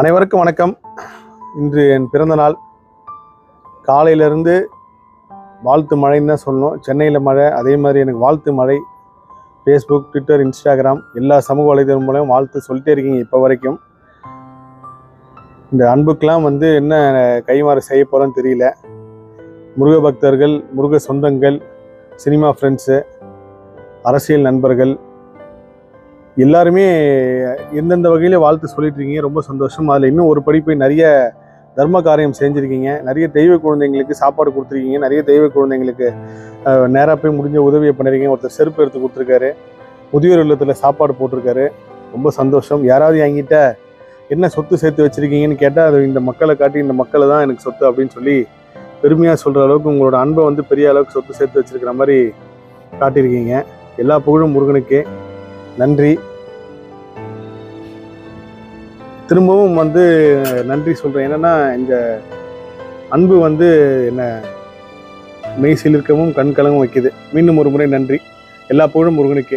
அனைவருக்கும் வணக்கம். இன்று என் பிறந்த நாள். காலையிலேருந்து வாழ்த்து மழைன்னு தான் சொல்லணும். சென்னையில் மழை அதே மாதிரி எனக்கு வாழ்த்து மழை. ஃபேஸ்புக் ட்விட்டர் இன்ஸ்டாகிராம் எல்லா சமூக வலைதளம் மூலம் வாழ்த்து சொல்லிட்டே இருக்கீங்க இப்போ வரைக்கும். இந்த அன்புக்கெலாம் வந்து என்ன கைமாறு செய்ய போகிறோன்னு தெரியல. முருக பக்தர்கள் முருக சொந்தங்கள் சினிமா ஃப்ரெண்ட்ஸு அரசியல் நண்பர்கள் எல்லாருமே எந்தெந்த வகையில் வாழ்த்து சொல்லிட்டு இருக்கீங்க? ரொம்ப சந்தோஷம். அதில் இன்னும் ஒரு படி போய் நிறைய தர்ம காரியம் செஞ்சுருக்கீங்க. நிறைய தெய்வ குழந்தைங்களுக்கு சாப்பாடு கொடுத்துருக்கீங்க. நிறைய தெய்வ குழந்தைங்களுக்கு நேராக போய் முடிஞ்ச உதவியை பண்ணிருக்கீங்க. ஒருத்தர் செருப்பு எடுத்து கொடுத்துருக்காரு. முதியோர் இல்லத்தில் சாப்பாடு போட்டிருக்காரு. ரொம்ப சந்தோஷம். யாராவது என்கிட்ட என்ன சொத்து சேர்த்து வச்சுருக்கீங்கன்னு கேட்டால் அது இந்த மக்களை காட்டி இந்த மக்களை தான் எனக்கு சொத்து அப்படின்னு சொல்லி பெருமையாக சொல்கிற அளவுக்கு உங்களோட அன்பை வந்து பெரிய அளவுக்கு சொத்து சேர்த்து வச்சுருக்கிற மாதிரி காட்டியிருக்கீங்க. எல்லா புகழும் முருகனுக்கே. நன்றி. திரும்பவும் வந்து நன்றி சொல்கிறேன் என்னென்னா இந்த அன்பு வந்து என்ன மெய் சிலிர்க்கவும் கண் கலங்கவும் வைக்குது. மீண்டும் ஒரு முறை நன்றி. எல்லா புகழும் முருகனுக்கே.